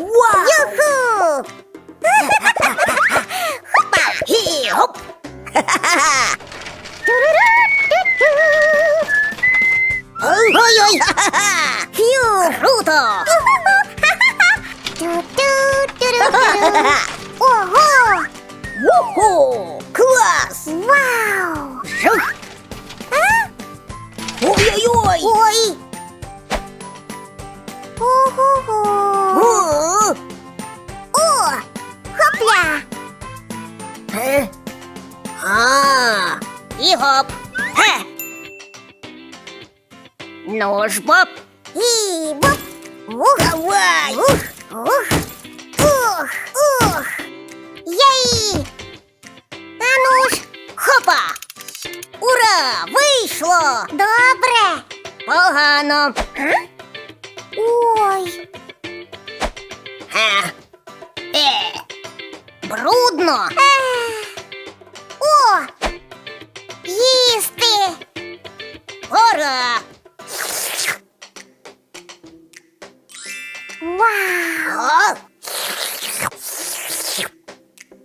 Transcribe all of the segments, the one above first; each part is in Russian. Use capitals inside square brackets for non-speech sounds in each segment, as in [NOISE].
Вау! Юху! Хі, гоп! Ой-ой! ха-ха-ха! Фью! Круто! Ту-ту-ту-ру-ру. Ого! Уху! Клас! Вау! Жух! Ой-ой-ой! Ой! Ого-го! і гоп! Хе! Ну ж, боп! І боп! Ух! Давай! Ух! Ух! Ух! Ух! Єй! А ну ж! Хопа! Ура! Вийшло! Добре! Погано! Ой! Е. Е. Брудно! Ех. О! Їсти! Пора! Вау!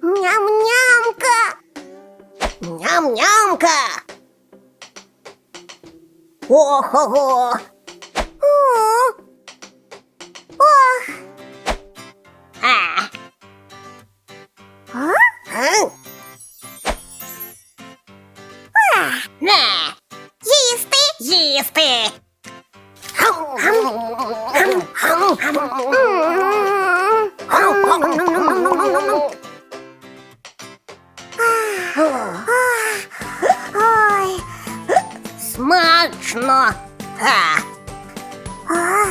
Ням-нямка! Ням-нямка! Ого-го! Ой! Смачно! А. А?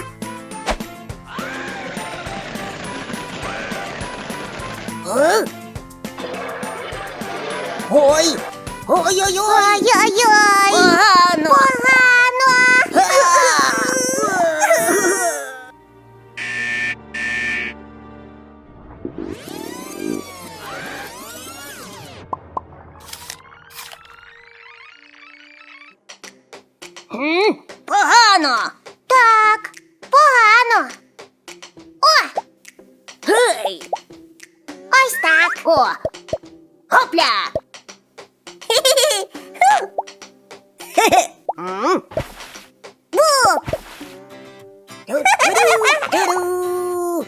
Е? Ой! Ой-ой-ой! Ой-ой-ой! Хопля! Хе-хе! М? Бу! Ту-ру-ру-ру.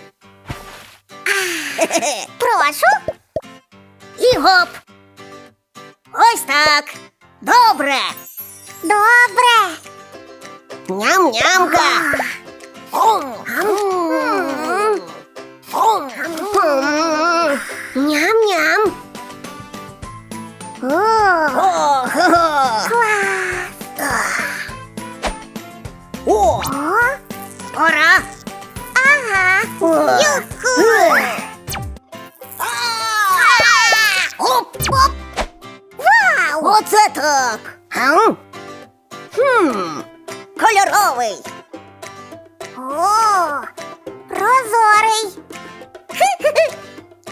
Хе-хе! Прошу. І гоп! Ось так! Добре! Добре. Ням-нямка! М. Ом! М. Оп! Оп. Вау. Оце так! Хм, кольоровий! О, прозорий.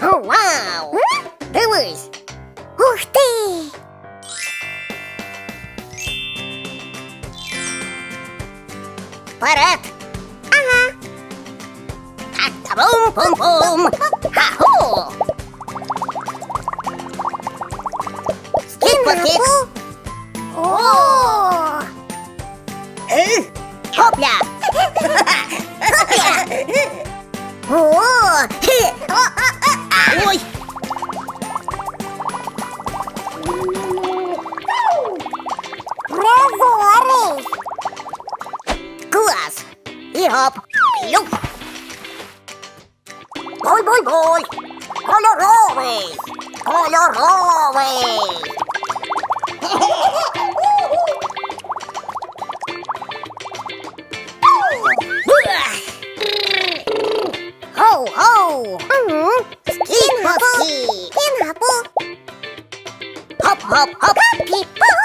[LAUGHS] О, Вау! Дивись! Ух ти. Вперед! Ага. Та-бум-пум-пум! Ха-ху! Скіп-покікс! О! Е? Хопля! О! Boy, boy, boy. Color always. Color always. ほうほう。うん。スキンハッピー。スキンハッピー。ホッホッホッ。ピッポー。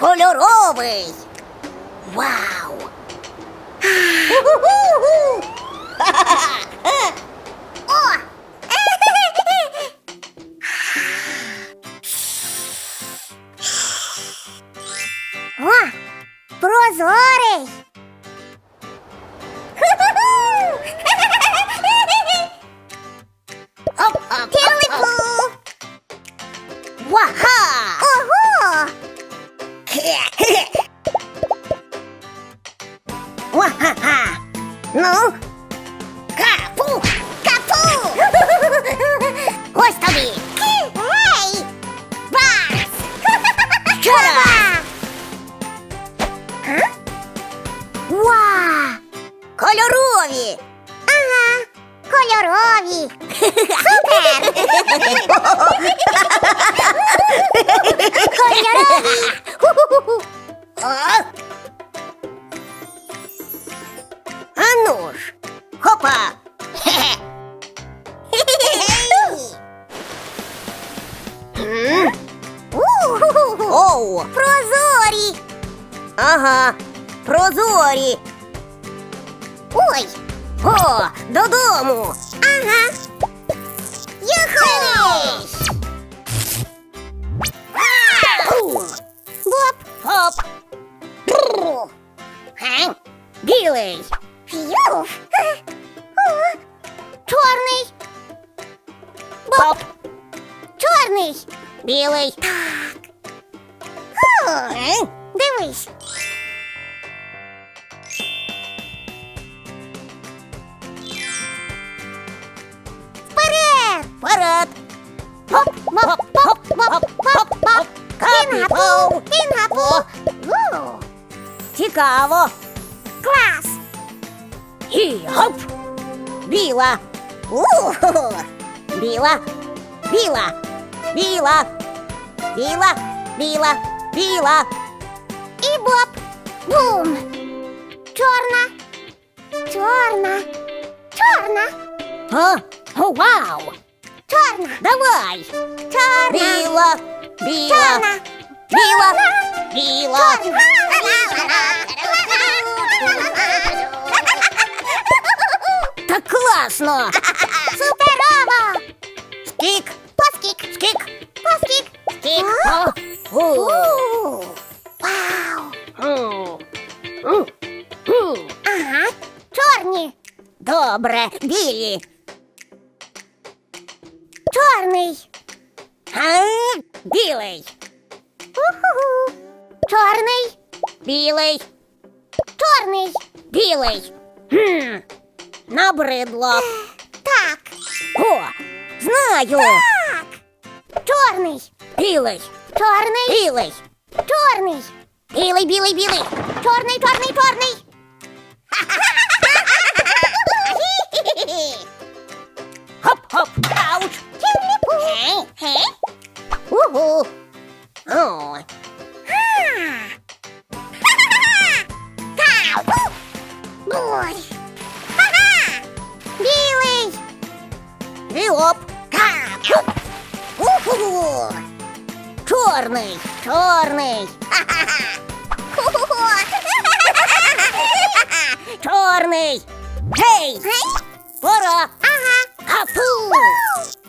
Кольоровий! Вау! [LAUGHS] [LAUGHS] Ось тобі! Ей! Барс! Ще раз! Ва! Кольорові! Ага, кольорові. Супер! [LAUGHS] Кольорові. Ху-ху-ху. О! А ну ж! Хопа! Хе-хе! [LAUGHS] Оу! Прозорі. Ага! Прозорі! Ой, О, додому! ага. Юху! Бум! Боп, Хоп! Бррр. Ге? Білий! фью. О, Чорний, Хоп! чорний. Білий! О, Ге? Дивись. Вперед! Вперед! Хоп! Хоп! Хоп! Хоп! Хоп! Хоп! Капітал! Пінгапу! У, Цікаво! Клас! І хоп! Біла! У-ху-ху. Біла! Біла! Біла! Біла! Біла! Біла! І боп! Бум! Чорна! Чорна! Чорна! О, о, вау! Чорна! Давай! Чорна! Біла! Біла! Чорна! Біла! Біла! Так класно! Добре, білі. Чорний! А? Білий. Уху! Чорний! Білий. Чорний! Білий. Хм. Набридло. Так! О, знаю. Так! Чорний! Білий. Чорний! Білий. Чорний! Білий, білий, білий. Чорний, чорний, чорний! [LAUGHS] Хоп-хоп. Ауч. Гей, гей. Угу. О, Ой! Ха-ха! Білий! Віоп. Кап. Уху. Чорний. Чорний. Ху-ху-ху! Чорний. Гей. Гей! Пора. Ага! Капу. Вау!